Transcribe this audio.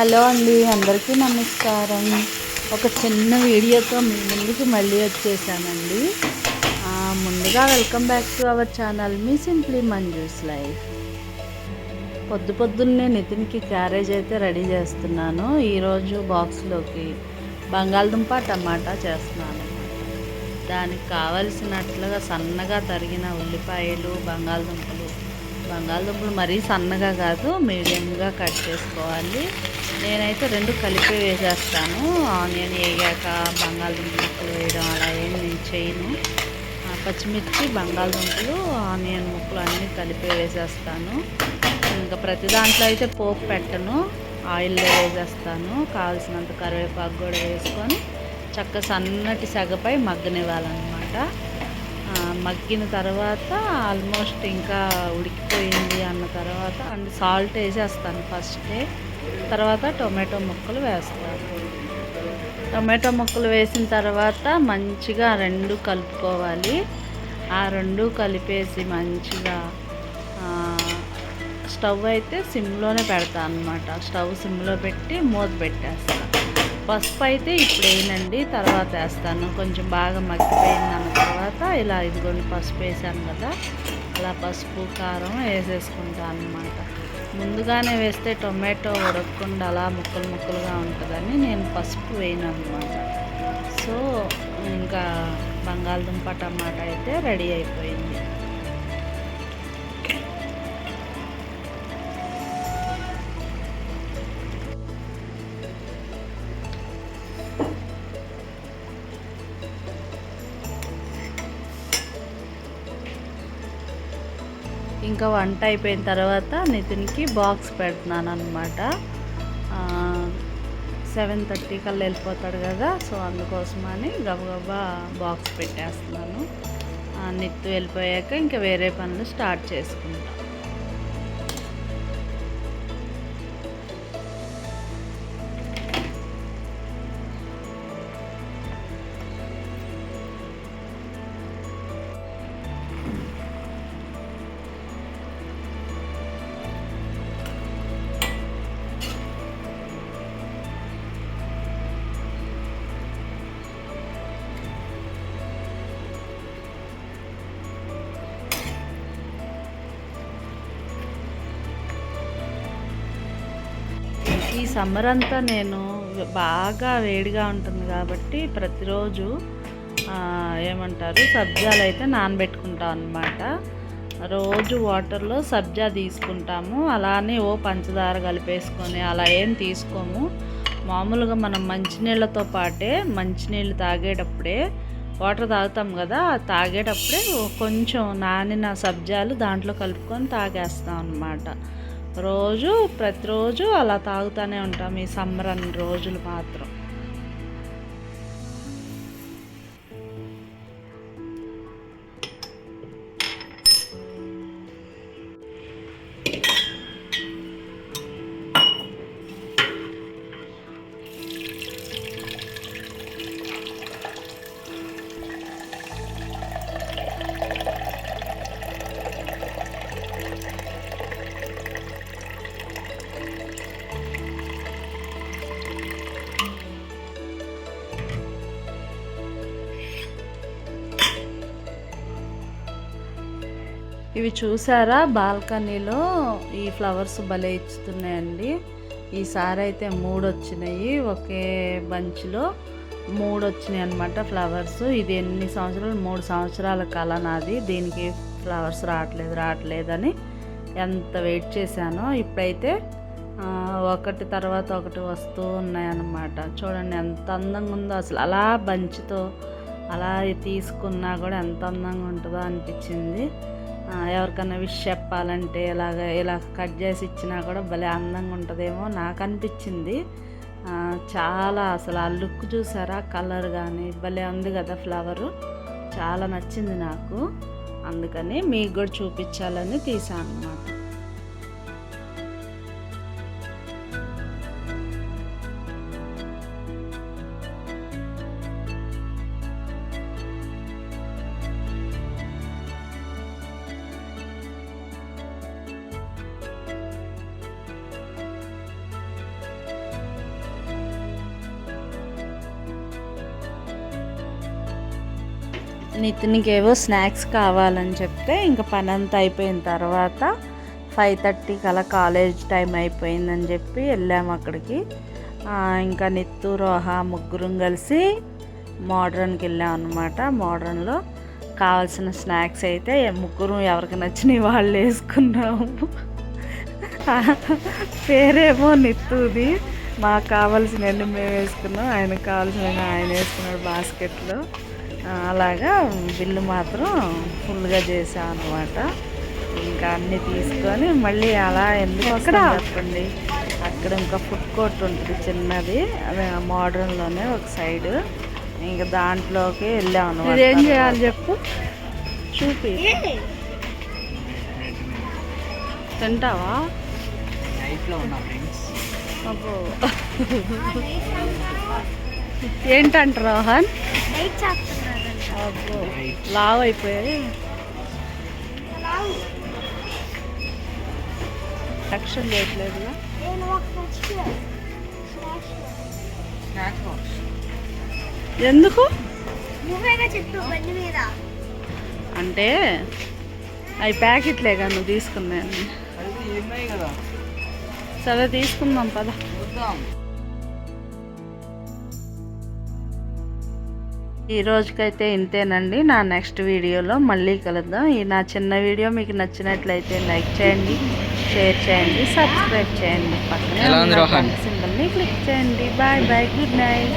Hello అండి అందరికీ నమస్కారం. ఒక చిన్న వీడియోతో మీ ముందుకు మళ్ళీ వచ్చేసానండి. ముందుగా welcome back to our channel me simply Manju's life. పొద్దు పొద్దున్నే నితిన్కి క్యారేజ్ అయితే రెడీ చేస్తున్నాను. ఈరోజు బాక్స్లోకి బంగాళదుంప టమాటా చేస్తున్నాను. దానికి కావలసినట్లుగా సన్నగా తరిగిన ఉల్లిపాయలు బంగాళదుంపలు బంగాళదుంపలు మరీ సన్నగా కాదు మీడియంగా కట్ చేసుకోవాలి. నేనైతే రెండు కలిపి వేసేస్తాను. ఆనియన్ వేగాక బంగాళదుంపలు వేయడం అలా ఏం నేను చేయను. ఆ, పచ్చిమిర్చి బంగాళదుంపలు ఆనియన్ ముక్కలు అన్నీ కలిపి వేసేస్తాను. ఇంకా ప్రతి దాంట్లో అయితే పోపు పెట్టను. ఆయిల్లో వేసేస్తాను. కావాల్సినంత కరివేపాకు కూడా వేసుకొని చక్క సన్నటి సగపై మగ్గనివ్వాలన్నమాట. మగ్గిన తర్వాత ఆల్మోస్ట్ ఇంకా ఉడికిపోయింది అన్న తర్వాత అండ్ సాల్ట్ వేసేస్తాను ఫస్టే. తర్వాత టొమాటో ముక్కలు వేస్తాను. టొమాటో ముక్కలు వేసిన తర్వాత మంచిగా రెండు కలుపుకోవాలి. ఆ రెండు కలిపేసి మంచిగా స్టవ్ అయితే సిమ్లోనే పెడతా అనమాట స్టవ్ సిమ్లో పెట్టి మూత పెట్టేస్తాను పసుపు అయితే ఇప్పుడు వేయనండి తర్వాత వేస్తాను. కొంచెం బాగా మగ్గిపోయింది అన్న తర్వాత ఇలా ఇదిగోండి పసుపు వేసాను కదా అలా పసుపు కారం వేసేసుకుంటాను అనమాట ముందుగానే వేస్తే టొమాటో ఉడకకుండా అలా ముక్కలు ముక్కలుగా ఉంటుందని నేను పసుపు వేయను అనమాట సో ఇంకా బంగాళదుంప టమాటా అయితే రెడీ అయిపోయింది. ఇంకా వంట అయిపోయిన తర్వాత నితిన్కి బాక్స్ పెడుతున్నాను అనమాట సెవెన్ థర్టీ కల్లా వెళ్ళిపోతాడు కదా సో అందుకోసమని గబగబా బాక్స్ పెట్టేస్తున్నాను. నిత్తు వెళ్ళిపోయాక ఇంకా వేరే పనులు స్టార్ట్ చేసుకుంటాను ఈ సమ్మర్ అంతా నేను బాగా వేడిగా ఉంటుంది కాబట్టి ప్రతిరోజు ఏమంటారు సబ్జాలు అయితే నానబెట్టుకుంటాం అనమాట రోజు వాటర్లో సబ్జా తీసుకుంటాము. అలానే ఓ పంచదార కలిపేసుకొని అలా ఏం తీసుకోము. మామూలుగా మనం మంచినీళ్ళతో పాటే మంచినీళ్ళు తాగేటప్పుడే వాటర్ తాగుతాం కదా తాగేటప్పుడే కొంచెం నానిన సబ్జాలు దాంట్లో కలుపుకొని తాగేస్తాం అన్నమాట. రోజు ప్రతిరోజు అలా తాగుతూనే ఉంటాం ఈ సమ్మర్ అన్ని రోజులు మాత్రం. ఇవి చూసారా? బాల్కనీలో ఈ ఫ్లవర్స్ భలే ఇచ్చుతున్నాయండి. ఈసారి అయితే మూడు వచ్చినాయి ఒకే బంచ్లో మూడు వచ్చినాయి అనమాట ఫ్లవర్స్. ఇది ఎన్ని సంవత్సరాలు? మూడు సంవత్సరాల కళ నాది. దీనికి ఫ్లవర్స్ రావట్లేదు రావట్లేదని ఎంత వెయిట్ చేశానో ఇప్పుడైతే ఒకటి తర్వాత ఒకటి వస్తూ ఉన్నాయన్నమాట. చూడండి ఎంత అందంగా ఉందో అసలు. అలా బంచ్తో అలా తీసుకున్నా కూడా ఎంత అందంగా ఉంటుందో అనిపించింది. ఎవరికైనా విష్ చెప్పాలంటే ఇలాగ ఇలా కట్ చేసి ఇచ్చినా కూడా భలే అందంగా ఉంటుందేమో నాకు అనిపించింది చాలా అసలు ఆ లుక్ చూసారా? కలర్ కానీ భలే ఉంది కదా ఫ్లవరు. చాలా నచ్చింది నాకు. అందుకని మీకు కూడా చూపించాలని తీసాను అన్నమాట నితిన్కి ఏవో స్నాక్స్ కావాలని చెప్తే ఇంకా పని అంతా అయిపోయిన తర్వాత ఫైవ్ థర్టీకి అలా కాలేజ్ టైం అయిపోయిందని చెప్పి వెళ్ళాము అక్కడికి. ఇంకా నిత్తు రోహ ముగ్గురం కలిసి మోడ్రన్కి వెళ్ళాం అనమాట మోడ్రన్లో కావాల్సిన స్నాక్స్ అయితే ముగ్గురు ఎవరికి నచ్చినవి వాళ్ళు వేసుకున్నాము. పేరేమో నిత్తుది. మాకు కావాల్సినవన్నీ మేము వేసుకున్నాం. ఆయనకు కావాల్సినవి ఆయన వేసుకున్నాడు బాస్కెట్లో. అలాగా బిల్లు మాత్రం ఫుల్గా చేసాం అనమాట ఇంకా అన్నీ తీసుకొని మళ్ళీ అలా ఎందుకు అక్కడ చెప్పండి? అక్కడ ఇంకా ఫుడ్ కోర్ట్ ఉంటుంది చిన్నది అది మోడర్న్లోనే ఒక సైడ్. ఇంకా దాంట్లోకి వెళ్ళాం అనమాట ఇదేం చేయాలి చెప్పు? చూపి. తింటావా? నైట్లో ఉన్నా ఫ్రెండ్స్ అబ్బో. ఏంటంట రోహన్? అబ్బో లావ్ అయిపోయాయి యాక్షన్ చేయట్లేదు ఎందుకు? అంటే అవి ప్యాకెట్లేగా నువ్వు తీసుకున్నాను కదా. సరే తీసుకుందాం పద. ఈ రోజుకైతే ఇంతేనండి. నా నెక్స్ట్ వీడియోలో మళ్ళీ కలుద్దాం. ఈ నా చిన్న వీడియో మీకు నచ్చినట్లయితే లైక్ చేయండి షేర్ చేయండి సబ్స్క్రైబ్ చేయండి. పక్కనే? సింబల్ని క్లిక్ చేయండి. Bye bye good night.